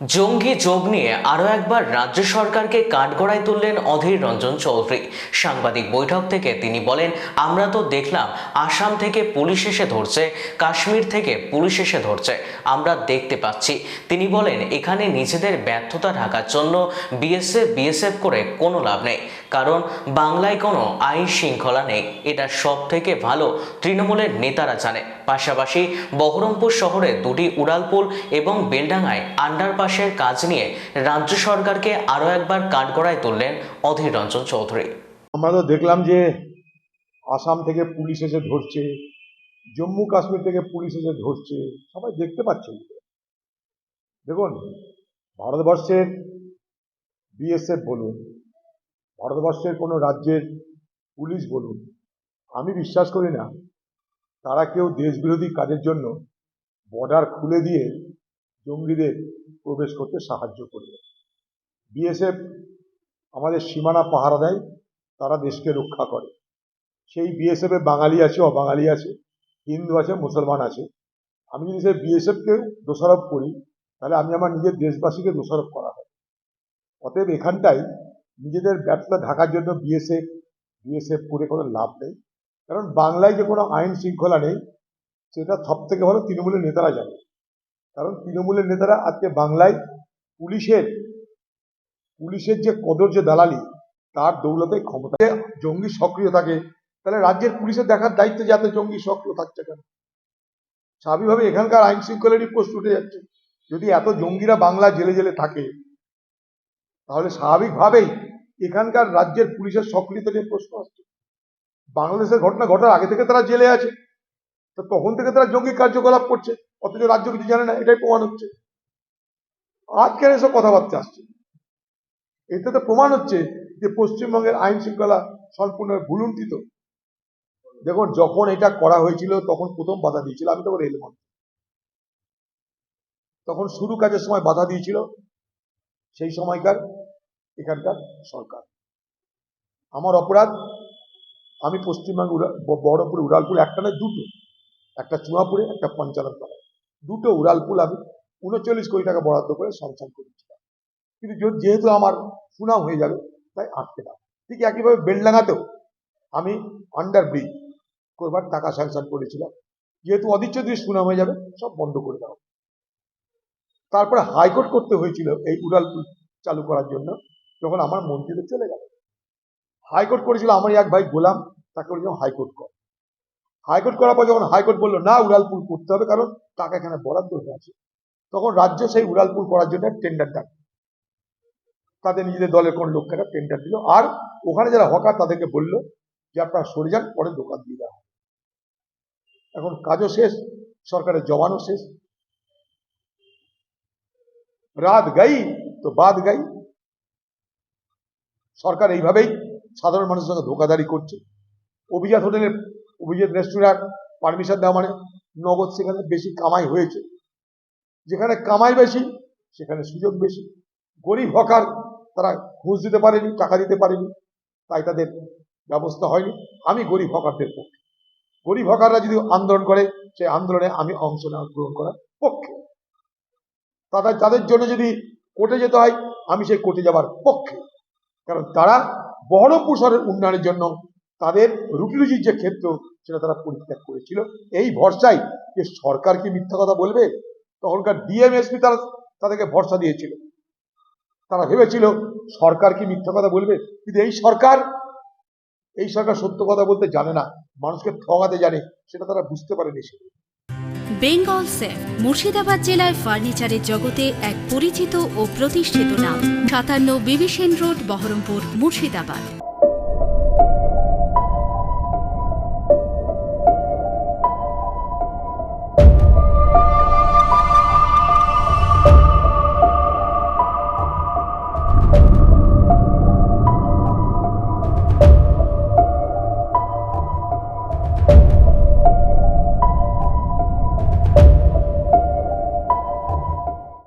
জঙ্গি যোগ নিয়ে আরও একবার রাজ্য সরকারকে কাঠগড়ায় তুললেন অধীর রঞ্জন চৌধুরী। সাংবাদিক বৈঠক থেকে তিনি বলেন, আমরা তো দেখলাম আসাম থেকে পুলিশ এসে ধরছে, কাশ্মীর থেকে পুলিশ এসে ধরছে, আমরা দেখতে পাচ্ছি। তিনি বলেন, এখানে নিজেদের ব্যর্থতা ঢাকার জন্য বিএসএফ বিএসএফ করে কোনো লাভ নেই। কারণ বাংলায় কোনো আইন শৃঙ্খলা নেই। এটা সব থেকে ভালো, তৃণমূলের নেতারা জানে। পাশাপাশি বহরমপুর শহরে দুটি উড়ালপুল এবং বেলডাঙ্গায় আন্ডারপাসের কাজ নিয়ে রাজ্য সরকারকে আরও একবার কাঠগড়ায় তুললেন অধীর রঞ্জন চৌধুরী। আমরা তো দেখলাম যে আসাম থেকে পুলিশ এসে ধরছে, জম্মু কাশ্মীর থেকে পুলিশ এসে ধরছে, সবাই দেখতে পাচ্ছে। দেখুন, ভারতবর্ষের বিএসএফ বলুন, ভারতবর্ষের কোনো রাজ্যের পুলিশ বলুন, আমি বিশ্বাস করি না, তারা কেউ দেশবিরোধী কাজের জন্য বর্ডার খুলে দিয়ে জঙ্গিদের প্রবেশ করতে সাহায্য করবে। বিএসএফ আমাদের সীমানা পাহারা দেয়, তারা দেশকে রক্ষা করে। সেই বিএসএফে বাঙালি আছে, অবাঙালি আছে, হিন্দু আছে, মুসলমান আছে। আমি যদি সেই বিএসএফকে দোষারোপ করি, তাহলে আমি আমার নিজের দেশবাসীকে দোষারোপ করা হয় অতএব এখানটাই নিজেদের ব্যর্থতা ঢাকার জন্য বিএসএফ বিএসএফ করে কোনো লাভ নেই। কারণ বাংলায় যে কোনো আইন শৃঙ্খলা নেই, সেটা সব থেকে ভালো তৃণমূলের নেতারা জানে। কারণ তৃণমূলের নেতারা আজকে বাংলায় পুলিশের পুলিশের যে কদর যে দালালি, তার দৌলতে ক্ষমতা জঙ্গি সক্রিয় থাকে, তাহলে রাজ্যের পুলিশের দেখার দায়িত্ব যাতে জঙ্গি সক্রিয় থাকছে কেন? স্বাভাবিকভাবে এখানকার আইন শৃঙ্খলারই প্রশ্ন উঠে যাচ্ছে। যদি এত জঙ্গিরা বাংলা জেলে জেলে থাকে, তাহলে স্বাভাবিকভাবেই এখানকার রাজ্যের পুলিশের সক্রিয়তা নিয়ে প্রশ্ন আসছে। বাংলাদেশের ঘটনা ঘটার আগে থেকে তারা জেলে আছে। তো তখন থেকে তারা জঙ্গি কার্যকলাপ করছে। অথচ রাজ্য কিছু জানে না, এটাই প্রমাণ হচ্ছে। আজকের এসব কথাবার্তা আসছে। এতে তো প্রমাণ হচ্ছে যে পশ্চিমবঙ্গের আইন শৃঙ্খলা সম্পূর্ণ ভুলুণ্ঠিত। দেখুন, যখন এটা করা হয়েছিল, তখন প্রথম বাধা দিয়েছিল। আমি তখন রেলমন তখন শুরু কাজের সময় বাধা দিয়েছিল। সেই সময়কার, এখানকার সরকার। আমার অপরাধ, আমি পশ্চিমবঙ্গ বহরমপুর, উড়ালপুর, একটা নয়, দুটো। একটা চুয়াপুরে, একটা পঞ্চাননতলায় দুটো উড়ালপুল আমি উনচল্লিশ কোটি টাকা বরাদ্দ করে স্যাংশন করেছিলাম। কিন্তু যেহেতু আমার সুনাম হয়ে যাবে, তাই আটকে দাও। ঠিক একইভাবে বেলডাঙ্গাতেও আমি আন্ডার ব্রিজ করবার টাকা স্যাংশন করেছিলাম। যেহেতু অদিচ্ছ দিয়ে সুনাম হয়ে যাবে, সব বন্ধ করে দাও। তারপরে হাইকোর্ট করতে হয়েছিল এই উড়ালপুল চালু করার জন্য, যখন আমার মন্ত্রীদের চলে গেল। হাইকোর্ট করেছিল আমার এক ভাই গোলাম, তাকে বলেছিলাম হাইকোর্ট কর। হাইকোর্ট করার পর যখন হাইকোর্ট বলল, না, উড়ালপুল করতে হবে কারণ টাকা এখানে বরাদ্দ হয়ে আছে। তখন রাজ্য সেই উড়ালপুল করার জন্য টেন্ডার ডাক তাদের নিজেদের দলের কোন লোককে টেন্ডার দিল। আর ওখানে যারা হকার তাদেরকে বলল যে, আপনারা সরে যান, পরে দোকান দিয়ে দেওয়া। এখন কাজও শেষ, সরকারের জবানও শেষ। রাত গাই তো বাদ গাই। সরকার এইভাবেই সাধারণ মানুষের সঙ্গে ধোকাধারি করছে। অভিজাত হোটেলের অভিজাত রেস্টুরেন্ট পারমিশন দেওয়া মানে নগদ সেখানে বেশি কামাই হয়েছে। যেখানে কামাই বেশি, সেখানে সুযোগ বেশি। গরিব হকার তারা ঘুষ দিতে পারেনি, টাকা দিতে পারেনি, তাই তাদের ব্যবস্থা হয়নি। আমি গরিব হকারদের পক্ষে। গরিব হকাররা যদি আন্দোলন করে, সেই আন্দোলনে আমি অংশ নেওয়া গ্রহণ করার পক্ষে। তাদের তাদের জন্য যদি কোর্টে যেতে হয়, আমি সেই কোর্টে যাবার পক্ষে। কারণ তারা বহরমপুর শহরের উন্নয়নের জন্য তাদের রুটি রুজির যে ক্ষেত্র সেটা তারা পরিত্যাগ করেছিল। এই ভরসায় যে সরকার কি মিথ্যা কথা বলবে? তখনকার ডিএমএসপি তারা তাদেরকে ভরসা দিয়েছিল। তারা ভেবেছিল, সরকার কি মিথ্যা কথা বলবে? কিন্তু এই সরকার এই সরকার সত্য কথা বলতে জানে না। মানুষকে ঠগাতে জানে, সেটা তারা বুঝতে পারেনি সে বেঙ্গল সেফ মুর্শিদাবাদ জেলায় ফার্নিচারের জগতে এক পরিচিত ও প্রতিষ্ঠিত নাম। সাতান্ন বিবিসেন রোড, বহরমপুর, মুর্শিদাবাদ।